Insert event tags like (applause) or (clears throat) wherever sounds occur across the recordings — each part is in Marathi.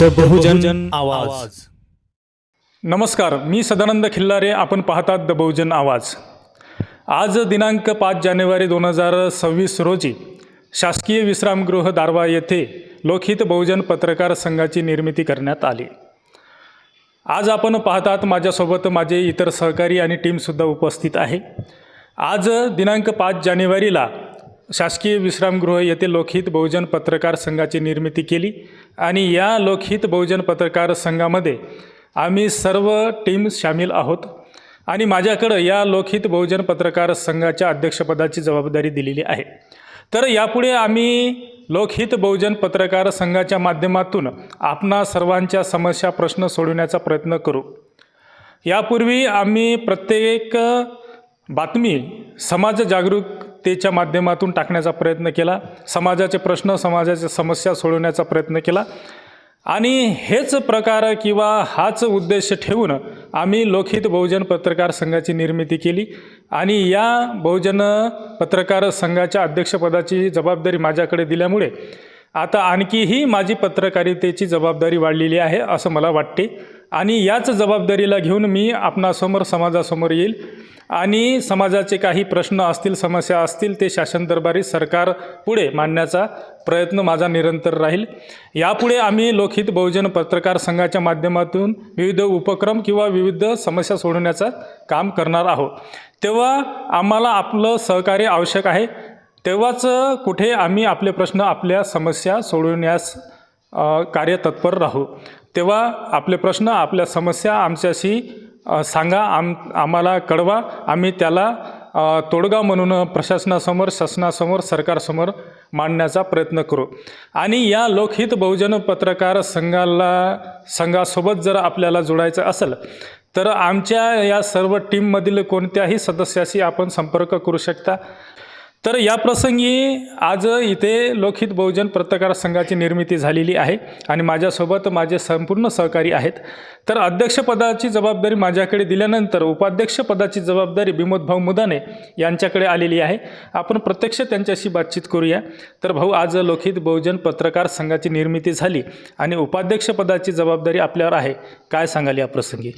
द बहुजन आवाज. नमस्कार मी सदानंद खिल्लारे आपण पाहतात द बहुजन आवाज. आज दिनांक पाच जानेवारी दोन हजार सव्वीस रोजी शासकीय विश्रामगृह दारवा येथे लोकहित बहुजन पत्रकार संघाची निर्मिती करण्यात आली. आज आपण पाहतात माझ्यासोबत माझे इतर सहकारी आणि टीमसुद्धा उपस्थित आहे. आज दिनांक पाच जानेवारीला शासकीय विश्रामगृह येथे लोकहित बहुजन पत्रकार संघाची निर्मिती केली आणि या लोकहित बहुजन पत्रकार संघामध्ये आम्ही सर्व टीम सामील आहोत आणि माझ्याकडं या लोकहित बहुजन पत्रकार संघाच्या अध्यक्षपदाची जबाबदारी दिलेली आहे. तर यापुढे आम्ही लोकहित बहुजन पत्रकार संघाच्या माध्यमातून आपणा सर्वांच्या समस्या प्रश्न सोडवण्याचा प्रयत्न करू. यापूर्वी आम्ही प्रत्येक बातमी समाज जागरूक त्याच्या माध्यमातून टाकण्याचा प्रयत्न केला. समाजाचे प्रश्न समाजाच्या समस्या सोडवण्याचा प्रयत्न केला. आणि हेच प्रकार किंवा हाच उद्देश ठेवून आम्ही लोकहित बहुजन पत्रकार संघाची निर्मिती केली. आणि या बहुजन पत्रकार संघाच्या अध्यक्षपदाची जबाबदारी माझ्याकडे दिल्यामुळे आता आणखीही माझी पत्रकारितेची जबाबदारी वाढलेली आहे असं मला वाटते. आणि याच जबाबदारीला घेऊन मी आपणासमोर समाजासमोर येईल. आणि समाजाचे काही प्रश्न असतील समस्या असतील ते शासन दरबारी सरकार पुढे मांडण्याचा प्रयत्न माझा निरंतर राहील. यापुढे आम्ही लोकहित बहुजन पत्रकार संघाच्या माध्यमातून विविध उपक्रम किंवा विविध समस्या सोडवण्याचं काम करणार आहोत. तेव्हा आम्हाला आपलं सहकार्य आवश्यक आहे. तेव्हाच कुठे आम्ही आपले प्रश्न आपल्या समस्या सोडवण्यास कार्य कार्यतत्पर राहू. तेव्हा आपले प्रश्न आपल्या समस्या आमच्याशी सांगा आम आम्हाला कळवा. आम्ही त्याला तोडगा म्हणून प्रशासनासमोर शासनासमोर सरकारसमोर मांडण्याचा प्रयत्न करू. आणि या लोकहित बहुजन पत्रकार संघाला संघासोबत जर आपल्याला जोडायचं असेल तर आमच्या या सर्व टीममधील कोणत्याही सदस्याशी आपण संपर्क करू शकता. तर या प्रसंगी आज इथे लोकहित बहुजन पत्रकार संघाची निर्मिती झालेली आहे आणि माझ्यासोबत माझे संपूर्ण सहकारी आहेत. तर अध्यक्षपदाची जबाबदारी माझ्याकडे दिल्यानंतर उपाध्यक्षपदाची जबाबदारी विमोदभाऊ मुदाने यांच्याकडे आलेली आहे. आपण प्रत्यक्ष त्यांच्याशी बातचीत करूया. तर भाऊ आज लोकहित बहुजन पत्रकार संघाची निर्मिती झाली आणि उपाध्यक्षपदाची जबाबदारी आपल्यावर आहे. काय सांगाल या प्रसंगी?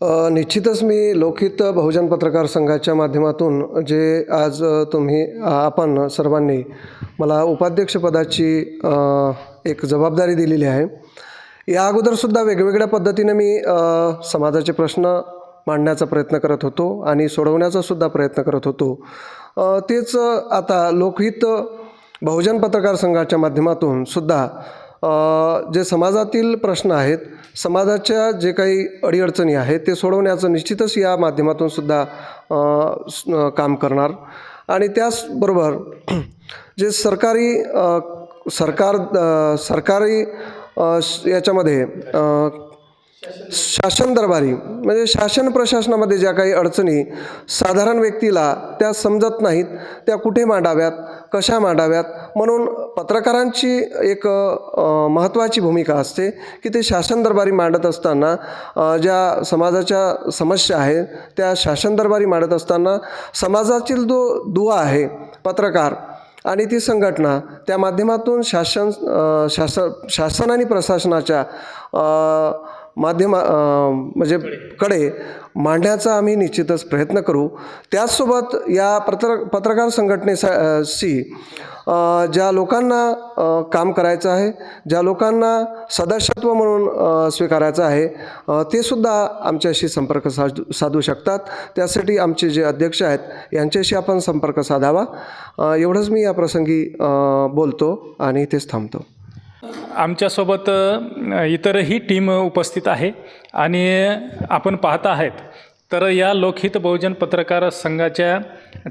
निश्चितच मी लोकहित बहुजन पत्रकार संघाच्या माध्यमातून जे आज तुम्ही आपण सर्वांनी मला उपाध्यक्षपदाची एक जबाबदारी दिलेली आहे. या अगोदरसुद्धा वेगवेगळ्या पद्धतीने मी समाजाचे प्रश्न मांडण्याचा प्रयत्न करत होतो आणि सोडवण्याचासुद्धा प्रयत्न करत होतो. तेच आता लोकहित बहुजन पत्रकार संघाच्या माध्यमातून सुद्धा जे समाजातील प्रश्न आहेत समाजाच्या जे काही अडीअडचणी आहेत ते सोडवण्याचं निश्चितच या माध्यमातून सुद्धा काम करणार. आणि त्याचबरोबर (clears throat) जे सरकारी सरकार सरकारी श- याच्यामध्ये शासन दरबारी म्हणजे शासन प्रशासनामध्ये ज्या काही अडचणी साधारण व्यक्तीला त्या समजत नाहीत त्या कुठे मांडाव्यात कशा मांडाव्यात म्हणून पत्रकारांची एक महत्त्वाची भूमिका असते की ते शासन दरबारी मांडत असताना ज्या समाजाच्या समस्या आहेत त्या शासन दरबारी मांडत असताना समाजातील जो दुवा आहे पत्रकार आणि ती संघटना त्या माध्यमातून शासन शासन शासन आणि प्रशासनाच्या माध्यमा म्हणजे कडे मांडण्याचा आम्ही निश्चितच प्रयत्न करू. त्याचसोबत या पत्र पत्रकार संघटनेसा अ, शी ज्या लोकांना काम करायचं आहे ज्या लोकांना सदस्यत्व म्हणून स्वीकारायचं आहे ते सुद्धा आमच्याशी संपर्क साधू साधू शकतात. त्यासाठी आमचे जे अध्यक्ष आहेत यांच्याशी आपण संपर्क साधावा. एवढंच मी या प्रसंगी बोलतो आणि इथेच थांबतो. आमच्यासोबत इतरही टीम उपस्थित आहे आणि आपण पाहता आहेत. तर या लोकहित बहुजन पत्रकार संघाच्या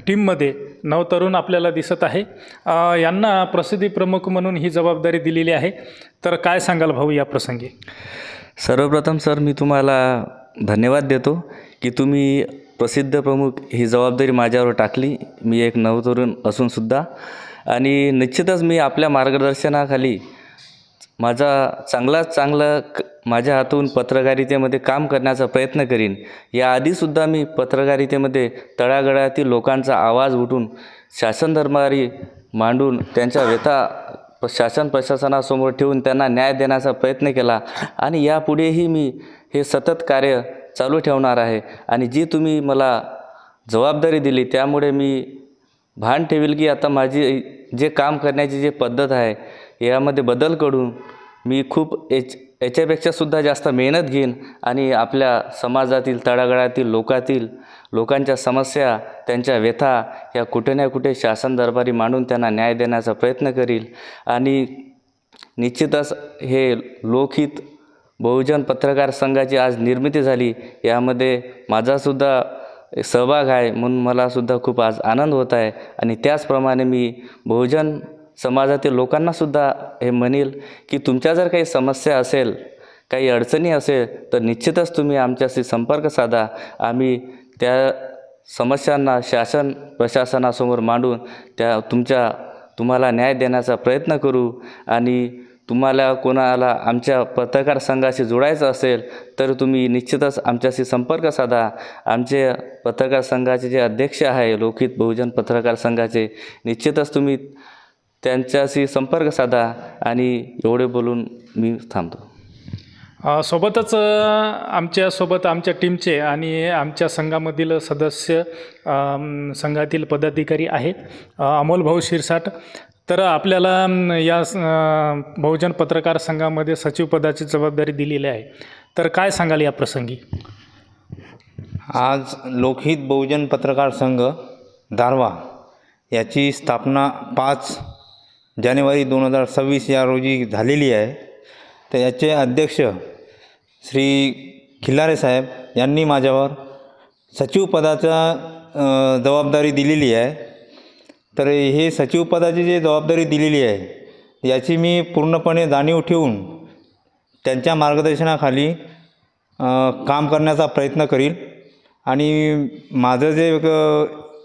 टीममध्ये नवतरुण आपल्याला दिसत आहे. यांना प्रसिद्धी प्रमुख म्हणून ही जबाबदारी दिलेली आहे. तर काय सांगाल भाऊ या प्रसंगी? सर्वप्रथम सर मी तुम्हाला धन्यवाद देतो की तुम्ही प्रसिद्ध प्रमुख ही जबाबदारी माझ्यावर टाकली. मी एक नवतरुण असूनसुद्धा आणि निश्चितच मी आपल्या मार्गदर्शनाखाली माझा चांगलाच चांगलं क माझ्या हातून पत्रकारितेमध्ये काम करण्याचा प्रयत्न करीन. याआधीसुद्धा मी पत्रकारितेमध्ये तळागाळातील लोकांचा आवाज उठून शासन दरबारी मांडून त्यांच्या व्यथा प- शासन प्रशासनासमोर ठेवून त्यांना न्याय देण्याचा प्रयत्न केला. आणि यापुढेही मी हे सतत कार्य चालू ठेवणार आहे. आणि जी तुम्ही मला जबाबदारी दिली त्यामुळे मी भान ठेवेल की आता माझी जे काम करण्याची जी पद्धत आहे यामध्ये बदल करून मी खूप याच याच्यापेक्षासुद्धा जास्त मेहनत घेईन आणि आपल्या समाजातील तळागाळातील लोकातील लोकांच्या समस्या त्यांच्या व्यथा या कुठे ना कुठे शासन दरबारी मांडून त्यांना न्याय देण्याचा प्रयत्न करील. आणि निश्चितच हे लोकहित बहुजन पत्रकार संघाची आज निर्मिती झाली. यामध्ये माझासुद्धा सहभाग आहे म्हणून मलासुद्धा खूप आज आनंद होत आहे. आणि त्याचप्रमाणे मी बहुजन समाजातील लोकांनासुद्धा हे म्हणेल की तुमच्या जर काही समस्या असेल काही अडचणी असेल तर निश्चितच तुम्ही आमच्याशी संपर्क साधा. आम्ही त्या समस्यांना शासन प्रशासनासमोर मांडून त्या तुमच्या तुम्हाला न्याय देण्याचा प्रयत्न करू. आणि तुम्हाला कोणाला आमच्या पत्रकार संघाशी जोडायचं असेल तर तुम्ही निश्चितच आमच्याशी संपर्क साधा. आमचे पत्रकार संघाचे जे अध्यक्ष आहे लोकहित बहुजन पत्रकार संघाचे निश्चितच तुम्ही त्यांच्याशी संपर्क साधा आणि एवढे बोलून मी थांबतो. सोबतच आमच्यासोबत आमच्या टीमचे आणि आमच्या संघामधील सदस्य संघातील पदाधिकारी आहेत अमोल भाऊ शिरसाट. तर आपल्याला या बहुजन पत्रकार संघामध्ये सचिवपदाची जबाबदारी दिलेली आहे. तर काय सांगाल या प्रसंगी? आज लोकहित बहुजन पत्रकार संघ दारवा याची स्थापना पाच जानेवारी दोन हजार सव्वीस या रोजी झालेली आहे. तर याचे अध्यक्ष श्री खिल्लारे साहेब यांनी माझ्यावर सचिवपदाचा जबाबदारी दिलेली आहे. तर हे सचिवपदाची जी जबाबदारी दिलेली आहे याची मी पूर्णपणे जाणीव ठेवून त्यांच्या मार्गदर्शनाखाली काम करण्याचा प्रयत्न करील. आणि माझं जे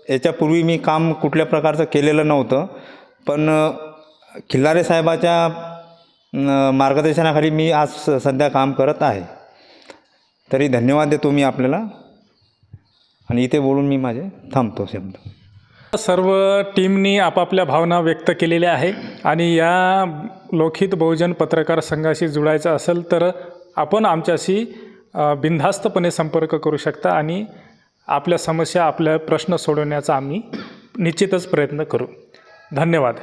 याच्यापूर्वी मी काम कुठल्या प्रकारचं केलेलं नव्हतं पण खिल्लारे साहेबाच्या मार्गदर्शनाखाली मी आज स- सध्या काम करत आहे. तरी धन्यवाद देतो मी आपल्याला. आणि इथे बोलून मी माझे थांबतो शब्द. सर्व टीमनी आपापल्या भावना व्यक्त केलेल्या आहे. आणि या लोखित बहुजन पत्रकार संघाशी जुळायचं असेल तर आपण आमच्याशी बिनधास्तपणे संपर्क करू शकता आणि आपल्या समस्या आपल्या प्रश्न सोडवण्याचा आम्ही निश्चितच प्रयत्न करू. धन्यवाद.